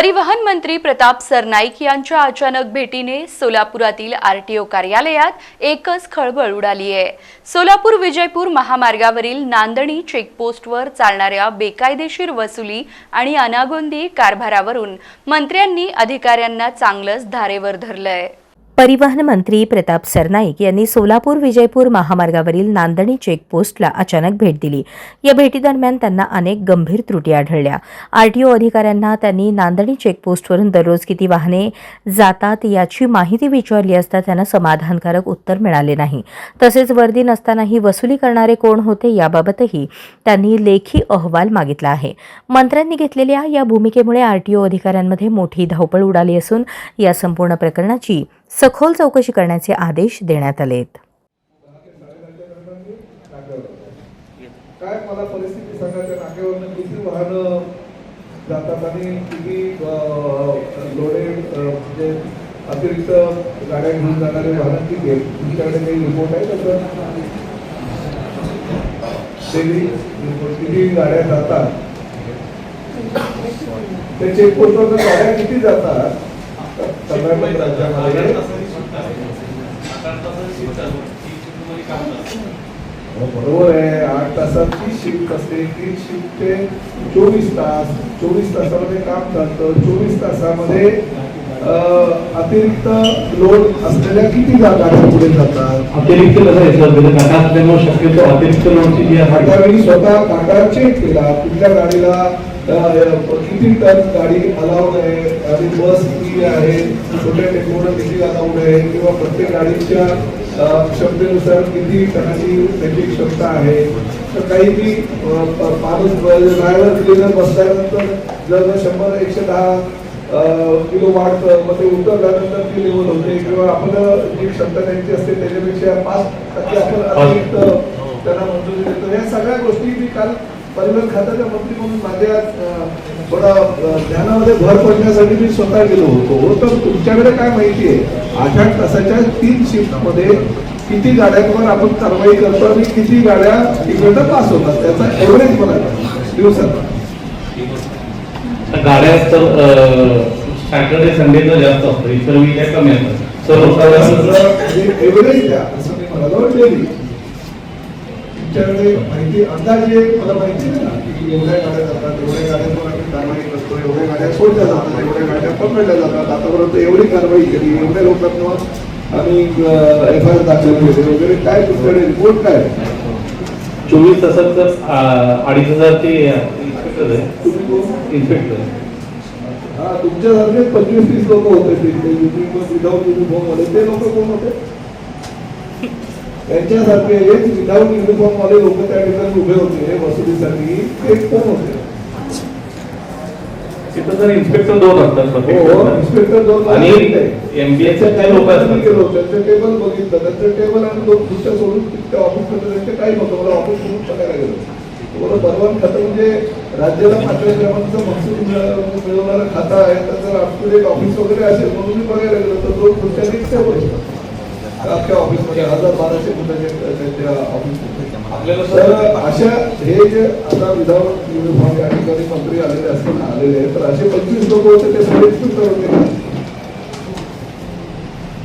परिवहन मंत्री प्रताप सरनाईक यांच्या अचानक भेटीने सोलापुरातील आरटीओ कार्यालयात एकच खळबळ उडाली आहे सोलापूर विजयपूर महामार्गावरील नांदणी चेकपोस्टवर चालणाऱ्या बेकायदेशीर वसुली आणि अनागोंदी कारभारावरून मंत्र्यांनी अधिकाऱ्यांना चांगलंच धारेवर धरलंय. परिवहन मंत्री प्रताप सरनाईक यांनी सोलापूर विजयपूर महामार्गावरील नांदणी चेकपोस्टला अचानक भेट दिली. या भेटीदरम्यान त्यांना अनेक गंभीर त्रुटी आढळल्या. आरटीओ अधिकाऱ्यांना त्यांनी नांदणी चेकपोस्टवरून दररोज किती वाहने जातात याची माहिती विचारली असता त्यांना समाधानकारक उत्तर मिळाले नाही. तसेच वर्दी नसतानाही वसुली करणारे कोण होते याबाबतही त्यांनी लेखी अहवाल मागितला आहे. मंत्र्यांनी घेतलेल्या या भूमिकेमुळे आरटीओ अधिकाऱ्यांमध्ये मोठी धावपळ उडाली असून या संपूर्ण प्रकरणाची सखोल चौकशी करण्याचे आदेश देण्यात आले काय मला परिस्थिती सांगा त्या नाक्यावरनं किती वाहनं जातात आणि किती म्हणजे अतिरिक्त गाड्या घेऊन जाणारे वाहन आहेत? तुमच्याकडे काही रिपोर्ट आहे त्याचा डेली किती गाड्या जातात? चेकपोस्टवर गाड्या किती जातात? कर्नाटक राज्यामध्ये हो, बरोबर आहे. आठ तासाची शिफ्ट असते. ती शिफ्ट ते चोवीस तास. चोवीस तासामध्ये काम चालतं. चोवीस तासामध्ये अतिरिक्त लोड असलेल्या किती गा- गाड्या पुढे जातात? अतिरिक्त असल्यामुळे शक्यतो अतिरिक्त लोडची जी आहे स्वतः काटा चेक केला. कुठल्या गाडीला किती टन गाडी अलाउड आहे आणि बस किती आहे छोट्या टेम्पोला किती अलाउड आहे किंवा प्रत्येक गाडीच्या क्षमतेनुसार किती टनाची त्याची क्षमता आहे. तर काही मी माणूस ड्रायव्हर क्लिनर बसल्यानंतर जर शंभर एकशे दहा किलो वाढ मग ते उतरल्यानंतर ती लेवल होते किंवा आपण जी क्षमता त्यांची असते त्याच्यापेक्षा पाच टक्के आपण अतिरिक्त त्यांना मंजुरी देतो. या सगळ्या गोष्टी मी काल परिवहन खात्याच्या मंत्री म्हणून माझ्या थोडा ज्ञानामध्ये भर पडण्यासाठी मी स्वतः गेलो होतो. तर तुमच्याकडे काय माहिती आहे? आठ आठ तासाच्या तीन शिफ्टमध्ये किती गाड्यांवर आपण कारवाई करतो आणि किती गाड्या तिकडनं पास होतात? त्याचा एव्हरेज मला दिवसात. गाड्या तर सॅटर्डे संडेचं जास्त असतं. इतर वीक कमी असतात एव्हरेज द्या असं मी म्हणालो डेली तुमच्याकडे माहिती अंदाजे मला माहिती आहे ना. की एवढ्या गाड्या जातात एवढ्या गाड्यांवर आम्ही कारवाई करतो एवढ्या गाड्या सोडल्या जातात एवढ्या गाड्या पकडल्या जातात. आतापर्यंत एवढी कारवाई केली एवढ्या लोकांना आम्ही एफ आय आर दाखल केले वगैरे. काय तुमच्याकडे रिपोर्ट काय? चोवीस तासात तर अडीच हजार ते इन्स्पेक्टर आहे? इन्स्पेक्टर. हा तुमच्यासारखे पंचवीस तीस लोक होते विदाऊट युनिफॉर्ममध्ये? ते लोक कोण होते? त्यांच्यासारखे हेच विदाऊट युनिफॉर्म वाले लोक त्या ठिकाणी उभे होते वसुलीसाठी कोण होते तिथं इन्स्पेक्टर दोन असतात हो प्रत्येक इन्स्पेक्टर दोन आणि MBA चे काही लोक असतात. मी गेलो त्यांचं टेबल बघितलं त्यांचं टेबल आणि दोन सोडून त्या ऑफिसमध्ये त्यांचे काही नव्हतं मला ऑफिस गेलो परवान खातं म्हणजे राज्याला पाचव्या क्रमांकाचं महसूल मिळ- मिळवणारं खातं आहे तर जर टू डेट ऑफिस वगैरे असेल म्हणून मी बघायला गेलो तर दोन खुर्च्या एक टेबल होतं. अख्ख्या ऑफिसमध्ये हजार बाराशे खुर्च्या त्यांच्या ऑफिसमध्ये तर सर अशा हे जे आता विधाऊट युनिफॉर्म या ठिकाणी मंत्री आलेले असताना आलेले आहेत तर असे पंचवीस लोक होते ते सगळे?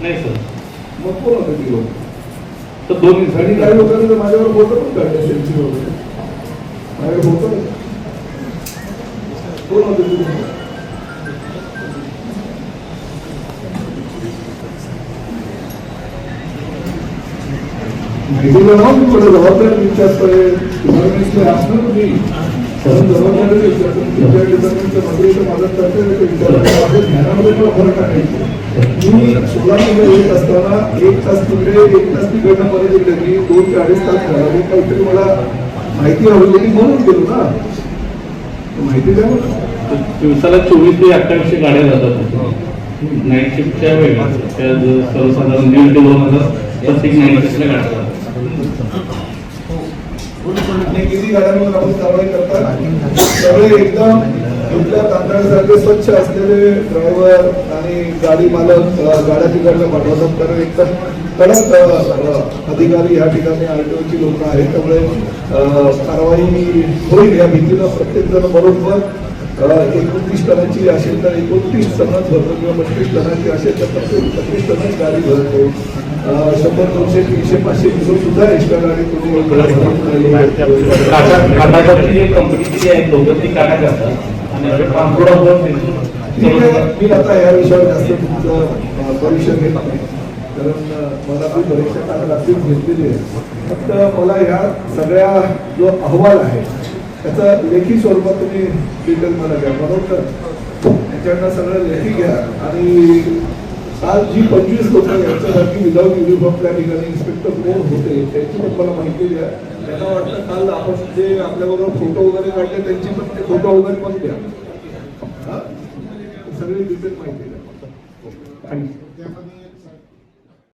नाही सर. मग कोण होते ती लोक तर दोन आणि काही लोकांनी तर माझ्यावर फोटो पण काढले सेल्फी वगैरे माझ्याकडे फोटो नाही. कोण होते ती तुम्हाला मी इथे असणार नाही. कारण जबाबदारी तुमच्या डिपार्टमेंटच्या मंत्रीचं मदत करते ज्ञानामध्ये पण फरक टाकायचे मी येत असताना एक तास तिकडे एक तास तिकडनं परत इकडे मी. दोन ते अडीच तास मी काहीतरी मला माहिती हवी होती. म्हणून गेलो ना. माहिती द्या दिवसाला चोवीस ते अठ्ठावीसशे गाड्या जातात. नाईट शिफ्टच्या वेळेला त्या जो सर्वसाधारण दीड ते दोन हजार प्रत्येक नाईट शिफ्टच्या गाड्या गाड्यांवर आपण कारवाई करतात सगळे एकदम कुठल्या तांदळासारखे स्वच्छ असलेले ड्रायव्हर आणि गाडी मालक गाड्या तिकडनं पाठवतात कारण एकदम कडक अधिकारी या ठिकाणी आरटीओची लोक आहेत त्यामुळे कारवाई होईल या भीतीनं प्रत्येक जण बरोबर एकोणतीस टनाची असेल तर एकोणतीस टनच भरतो किंवा बत्तीस टनाची असेल तर प्रत्येक बत्तीस टनाची गाडी भरतो शंभर दोनशे तीनशे पाचशे किलो सुद्धा एक्स्ट्रा गाडी जी जी आहे ती काटा करतात. आणि मी आता या विषयावर जास्त तुमचं परीक्षा घेत नाही. कारण मला ती परीक्षा काल रात्रीच घेतलेली आहे फक्त मला ह्या सगळ्या जो अहवाल आहे त्याचा लेखी स्वरूपात तुम्ही डिटेल मला द्या. बरोबर त्याच्याकडनं सगळं लेखी घ्या. आणि काल जी पंचवीस लोक यांच्यासारखी विदाऊट युनिफॉर्म त्या ठिकाणी इन्स्पेक्टर कोण होते त्यांची पण मला माहिती द्या. त्यांना वाटतं काल आपण जे आपल्याबरोबर फोटो वगैरे काढले त्यांची पण ते फोटो वगैरे पण द्या. सगळे सगळी डिटेल माहिती द्या. थँक्यू